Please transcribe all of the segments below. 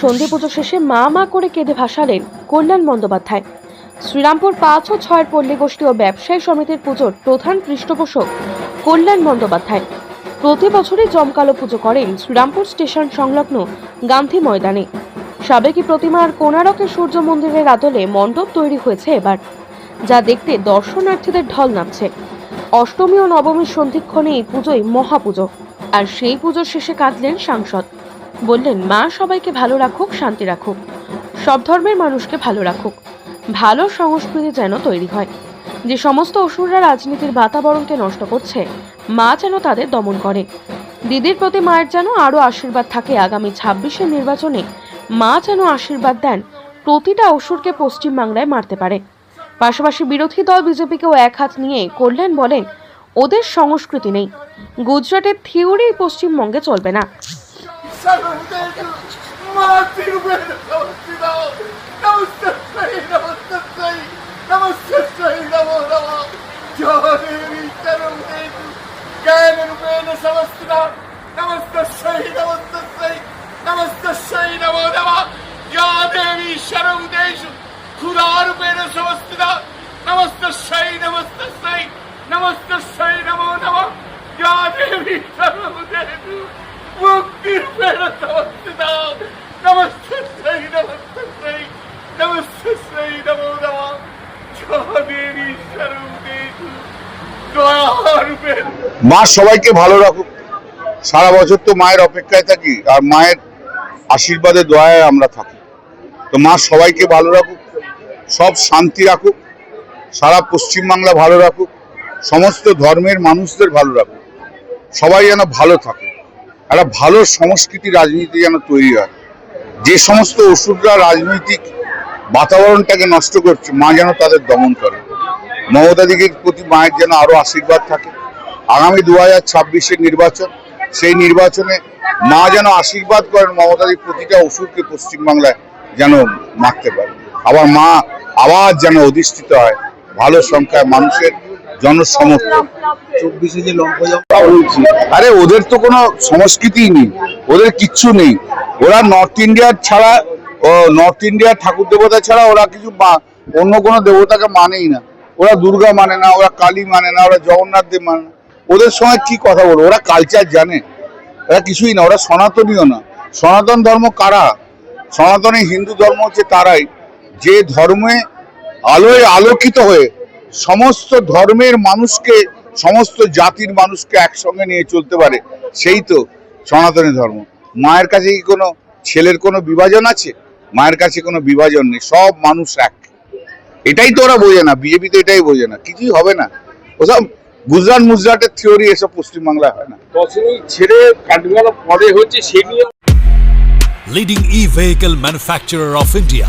সন্ধে পুজো শেষে মা মা করে কেঁদে ভাসালেন কল্যাণ বন্দ্যোপাধ্যায়। শ্রীরামপুর পাঁচ ও ছয়ের পল্লী গোষ্ঠী ও ব্যবসায়ী সমিতির পুজোর প্রধান পৃষ্ঠপোষক কল্যাণ বন্দ্যোপাধ্যায়। প্রতি বছরই জমকালো পুজো করেন শ্রীরামপুর স্টেশন সংলগ্ন গান্ধী ময়দানে। সাবেকি প্রতিমার কোনারকের সূর্য মন্দিরের আদলে মণ্ডপ তৈরি হয়েছে এবার, যা দেখতে দর্শনার্থীদের ঢল নামছে। অষ্টমী ও নবমীর সন্ধিক্ষণে এই পুজোই মহাপুজো। আর সেই পুজোর শেষে কাঁদলেন সাংসদ। বললেন, মা, সবাইকে ভালো রাখুক, শান্তি রাখুক। সব ধর্মের মানুষকে ভালো রাখুক। ভালো সংস্কৃতি যেন তৈরি হয়। যে সমস্ত অসুররা রাজনীতির বাতাবরণকে নষ্ট করছে, মা যেন তাদের দমন করে। দিদির প্রতি মায়ের যেন আরও আশীর্বাদ থাকে আগামী ছাব্বিশের নির্বাচনে, মা যেন আশীর্বাদ দেন, প্রতিটা অসুরকে পশ্চিমবাংলায় মারতে পারে। পাশাপাশি বিরোধী দল বিজেপিকেও এক হাত নিয়ে কল্যাণ বলেন, ওদের সংস্কৃতি নেই। গুজরাটের থিওরি পশ্চিমবঙ্গে চলবে না। নমস্ত స్థూలారూపేణ సమస్త నమస్త సై నమస్త సై నమస్త సై నమో నమ యా దేవి సర్వదేవి ముక్తిరూపేణ సమస్త నమస్త సై నమస్త సై నమస్త సై నమో నమ యా దేవి సర్వదేవి মা সবাইকে ভালো রাখুক সারা বছর তো মায়ের অপেক্ষায় থাকি আর মায়ের আশীর্বাদে দয়ায় আমরা থাকি তো মা সবাইকে ভালো রাখুক সব শান্তি রাখুক, সারা পশ্চিমবাংলা ভালো রাখুক, সমস্ত ধর্মের মানুষদের ভালো রাখুক, সবাই যেন ভালো থাকে, একটা ভালো সংস্কৃতি রাজনীতি যেন তৈরি হয়। যে সমস্ত ওষুধরা রাজনৈতিক বাতাবরণটাকে নষ্ট করছে, মা যেন তাদের দমন করে। মমতা দিদির প্রতি মায়ের যেন আরও আশীর্বাদ থাকে। আগামী দু হাজার ছাব্বিশের নির্বাচন, সেই নির্বাচনে মা যেন আশীর্বাদ করেন মমতাদির প্রতিটা ওষুধকে পশ্চিমবাংলায় যেন মারতে পারে। আবার মা আবার যেন অধিষ্ঠিত হয়। ভালো সংখ্যায় মানুষের জনসমর্থন। চব্বিশে যে লঙ্কা বলছি আরে ওদের তো কোনো সংস্কৃতিই নেই ওদের কিচ্ছু নেই। ওরা নর্থ ইন্ডিয়ার ছাড়া নর্থ ইন্ডিয়ার ঠাকুর দেবতা ছাড়া ওরা কিছু অন্য কোনো দেবতাকে মানেই না। ওরা দুর্গা মানে না ওরা কালী মানে না ওরা জগন্নাথ দেব মানে না। ওদের সঙ্গে কি কথা বলব? ওরা কালচার জানে। ওরা কিছুই না ওরা সনাতনীয় না। সনাতন ধর্ম কারা? সনাতনী হিন্দু ধর্ম হচ্ছে তারাই। যে ধর্মে আলোয় আলোকিত হয়ে সমস্ত ধর্মের মানুষকে সমস্ত জাতির মানুষকে একসঙ্গে নিয়ে চলতে পারে সেই তো সনাতনী ধর্ম। মায়ের কাছে কি কোনো ছেলের কোনো বিভাজন আছে? মায়ের কাছে কোনো বিভাজন নেই সব মানুষ এক। এটাই তো ওরা বোঝে না বিজেপি তো এটাই বোঝে না কিছুই হবে না। ওসব গুজরাট মুজরাটের থিওরি এসব পশ্চিমবাংলায় হয় না। ছেড়ে কার্নিভাল পরে হচ্ছে সে নিয়ে leading e-vehicle manufacturer of India,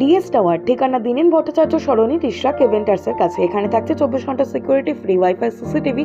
DS tower, ঠিকানা দিনেন ভট্টাচার্য সরণি তিশরা কেভেন্টার্সের কাছে। এখানে থাকছে চব্বিশ ঘণ্টা security free wifi CCTV